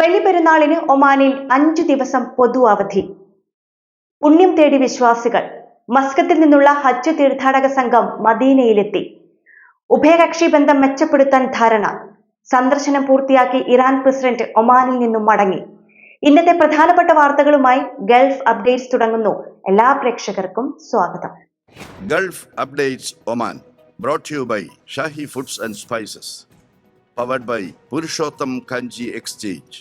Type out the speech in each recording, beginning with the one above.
ബലിപെരുന്നാളിന് ഒമാനിൽ അഞ്ചു ദിവസം പൊതു അവധി. പുണ്യം തേടി വിശ്വാസികൾ മസ്കത്തിൽ നിന്നുള്ള ഹജ്ജ് തീർത്ഥാടക സംഘം മദീനയിലെത്തി. ഉഭയകക്ഷി ബന്ധം മെച്ചപ്പെടുത്താൻ ധാരണ. സന്ദർശനം പൂർത്തിയാക്കി ഇറാൻ പ്രസിഡന്റ് ഒമാനിൽ നിന്നും മടങ്ങി. ഇന്നത്തെ പ്രധാനപ്പെട്ട വാർത്തകളുമായി ഗൾഫ് അപ്ഡേറ്റ്സ് തുടങ്ങുന്നു. എല്ലാ പ്രേക്ഷകർക്കും സ്വാഗതം. Gulf updates Oman brought you by Shahi foods and spices powered by Purushottam Kanji exchange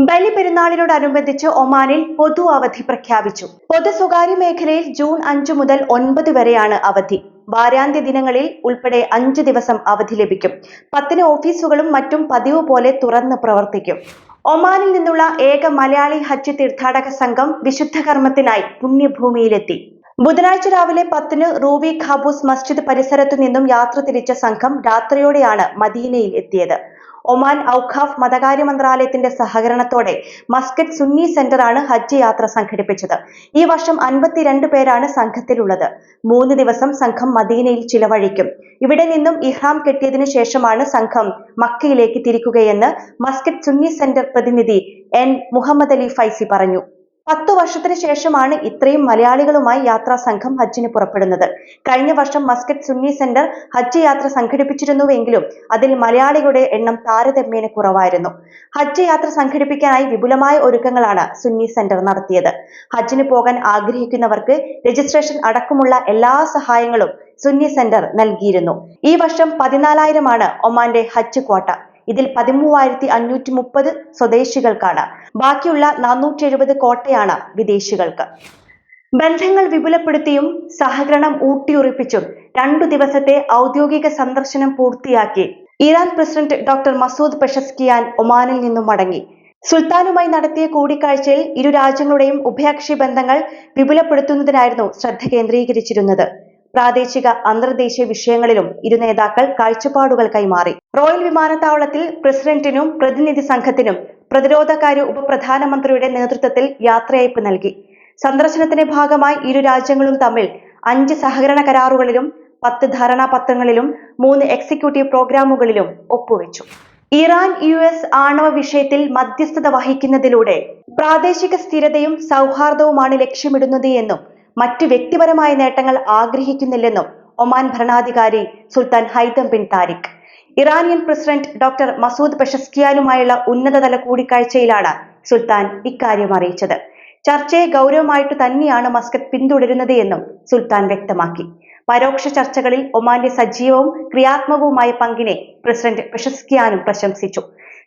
ബലിപെരുന്നാളിനോടനുബന്ധിച്ച് ഒമാനിൽ പൊതു അവധി പ്രഖ്യാപിച്ചു. പൊതു സ്വകാര്യ മേഖലയിൽ ജൂൺ അഞ്ചു മുതൽ ഒൻപത് വരെയാണ് അവധി. വാരാന്ത്യ ദിനങ്ങളിൽ ഉൾപ്പെടെ അഞ്ച് ദിവസം അവധി ലഭിക്കും. പത്തിന് ഓഫീസുകളും മറ്റും പതിവ് പോലെ തുറന്ന് പ്രവർത്തിക്കും. ഒമാനിൽ നിന്നുള്ള ഏക മലയാളി ഹജ്ജ് തീർത്ഥാടക സംഘം വിശുദ്ധ കർമ്മത്തിനായി പുണ്യഭൂമിയിലെത്തി. ബുധനാഴ്ച രാവിലെ പത്തിന് റൂവി ഖാബൂസ് മസ്ജിദ് പരിസരത്തു നിന്നും യാത്ര തിരിച്ച സംഘം രാത്രിയോടെയാണ് മദീനയിൽ എത്തിയത്. ഒമാൻ ഔഖാഫ് മതകാര്യ മന്ത്രാലയത്തിന്റെ സഹകരണത്തോടെ മസ്കറ്റ് സുന്നി സെന്ററാണ് ഹജ്ജ് യാത്ര സംഘടിപ്പിച്ചത്. ഈ വർഷം അൻപത്തിരണ്ട് പേരാണ് സംഘത്തിലുള്ളത്. മൂന്ന് ദിവസം സംഘം മദീനയിൽ ചിലവഴിക്കും. ഇവിടെ നിന്നും ഇഹ്റാം കെട്ടിയതിനു ശേഷമാണ് സംഘം മക്കയിലേക്ക് തിരിക്കുകയെന്ന് മസ്കറ്റ് സുന്നി സെന്റർ പ്രതിനിധി എൻ മുഹമ്മദ് അലി ഫൈസി പറഞ്ഞു. പത്തു വർഷത്തിന് ശേഷമാണ് ഇത്രയും മലയാളികളുമായി യാത്രാ സംഘം ഹജ്ജിന് പുറപ്പെടുന്നത്. കഴിഞ്ഞ വർഷം മസ്കറ്റ് സുന്നി സെന്റർ ഹജ്ജ് യാത്ര സംഘടിപ്പിച്ചിരുന്നുവെങ്കിലും അതിൽ മലയാളികളുടെ എണ്ണം താരതമ്യേന കുറവായിരുന്നു. ഹജ്ജ് യാത്ര സംഘടിപ്പിക്കാനായി വിപുലമായ ഒരുക്കങ്ങളാണ് സുന്നി സെന്റർ നടത്തിയത്. ഹജ്ജിന് പോകാൻ ആഗ്രഹിക്കുന്നവർക്ക് രജിസ്ട്രേഷൻ അടക്കമുള്ള എല്ലാ സഹായങ്ങളും സുന്നി സെന്റർ നൽകിയിരുന്നു. ഈ വർഷം പതിനാലായിരമാണ് ഒമാന്റെ ഹജ്ജ് ക്വാട്ട. ഇതിൽ പതിമൂവായിരത്തി അഞ്ഞൂറ്റി മുപ്പത് സ്വദേശികൾക്കാണ്. ബാക്കിയുള്ള നാനൂറ്റി എഴുപത് കോട്ടയാണ് വിദേശികൾക്ക്. ബന്ധങ്ങൾ വിപുലപ്പെടുത്തിയും സഹകരണം ഊട്ടിയുറപ്പിച്ചും രണ്ടു ദിവസത്തെ ഔദ്യോഗിക സന്ദർശനം പൂർത്തിയാക്കി Iran president doctor Masoud Pezeshkian ഒമാനിൽ നിന്നും മടങ്ങി. സുൽത്താനുമായി നടത്തിയ കൂടിക്കാഴ്ചയിൽ ഇരു രാജ്യങ്ങളുടെയും ഉഭയകക്ഷി ബന്ധങ്ങൾ വിപുലപ്പെടുത്തുന്നതിനായിരുന്നു ശ്രദ്ധ കേന്ദ്രീകരിച്ചിരുന്നത്. പ്രാദേശിക അന്തർദേശീയ വിഷയങ്ങളിലും ഇരു നേതാക്കൾ കാഴ്ചപ്പാടുകൾ കൈമാറി. റോയൽ വിമാനത്താവളത്തിൽ പ്രസിഡന്റിനും പ്രതിനിധി സംഘത്തിനും പ്രതിരോധകാര്യ ഉപപ്രധാനമന്ത്രിയുടെ നേതൃത്വത്തിൽ യാത്രയയപ്പ് നൽകി. സന്ദർശനത്തിന്റെ ഭാഗമായി ഇരു രാജ്യങ്ങളും തമ്മിൽ അഞ്ച് സഹകരണ കരാറുകളിലും പത്ത് ധാരണാപത്രങ്ങളിലും മൂന്ന് എക്സിക്യൂട്ടീവ് പ്രോഗ്രാമുകളിലും ഒപ്പുവെച്ചു. ഇറാൻ യു എസ് ആണവ വിഷയത്തിൽ മധ്യസ്ഥത വഹിക്കുന്നതിലൂടെ പ്രാദേശിക സ്ഥിരതയും സൗഹാർദ്ദവുമാണ് ലക്ഷ്യമിടുന്നത് എന്നും മറ്റു വ്യക്തിപരമായ നേട്ടങ്ങൾ ആഗ്രഹിക്കുന്നില്ലെന്നും ഒമാൻ ഭരണാധികാരി sultan Haitham bin Tariq. Iranian president doctor Masoud പെഷസ്കിയാനുമായുള്ള ഉന്നതതല കൂടിക്കാഴ്ചയിലാണ് സുൽത്താൻ ഇക്കാര്യം അറിയിച്ചത്. ചർച്ചയെ ഗൗരവമായിട്ട് തന്നെയാണ് മസ്കത്ത് പിന്തുടരുന്നത് എന്നും സുൽത്താൻ വ്യക്തമാക്കി. പരോക്ഷ ചർച്ചകളിൽ ഒമാന്റെ സജീവവും ക്രിയാത്മകവുമായ പങ്കിനെ പ്രസിഡന്റ് പെഷസ്കിയാനും പ്രശംസിച്ചു.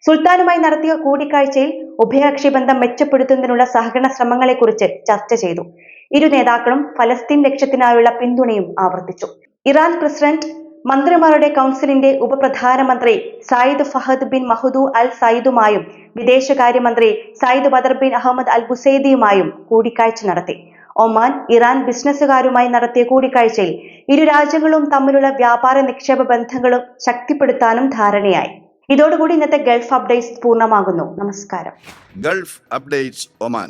സുൽത്താനുമായി നടത്തിയ കൂടിക്കാഴ്ചയിൽ ഉഭയകക്ഷി ബന്ധം മെച്ചപ്പെടുത്തുന്നതിനുള്ള സഹകരണ ശ്രമങ്ങളെക്കുറിച്ച് ചർച്ച ചെയ്തു. ഇരു നേതാക്കളും ഫലസ്തീൻ ലക്ഷ്യത്തിനായുള്ള പിന്തുണയും ആവർത്തിച്ചു. ഇറാൻ പ്രസിഡന്റ് മന്ത്രിമാരുടെ കൗൺസിലിന്റെ ഉപപ്രധാനമന്ത്രി Sayyid Fahd bin Mahmoud al സയ്യിദുമായും വിദേശകാര്യമന്ത്രി Sayyid Badr bin Hamad al ബുസൈദിയുമായും കൂടിക്കാഴ്ച നടത്തി. ഒമാൻ ഇറാൻ ബിസിനസ്സുകാരുമായി നടത്തിയ കൂടിക്കാഴ്ചയിൽ ഇരു രാജ്യങ്ങളും തമ്മിലുള്ള വ്യാപാര നിക്ഷേപ ബന്ധങ്ങളും ശക്തിപ്പെടുത്താനും ധാരണയായി. ഇതോടുകൂടി ഇന്നത്തെ ഗൾഫ് അപ്ഡേറ്റ്സ് പൂർണമാകുന്നു. നമസ്കാരം. Gulf updates Oman.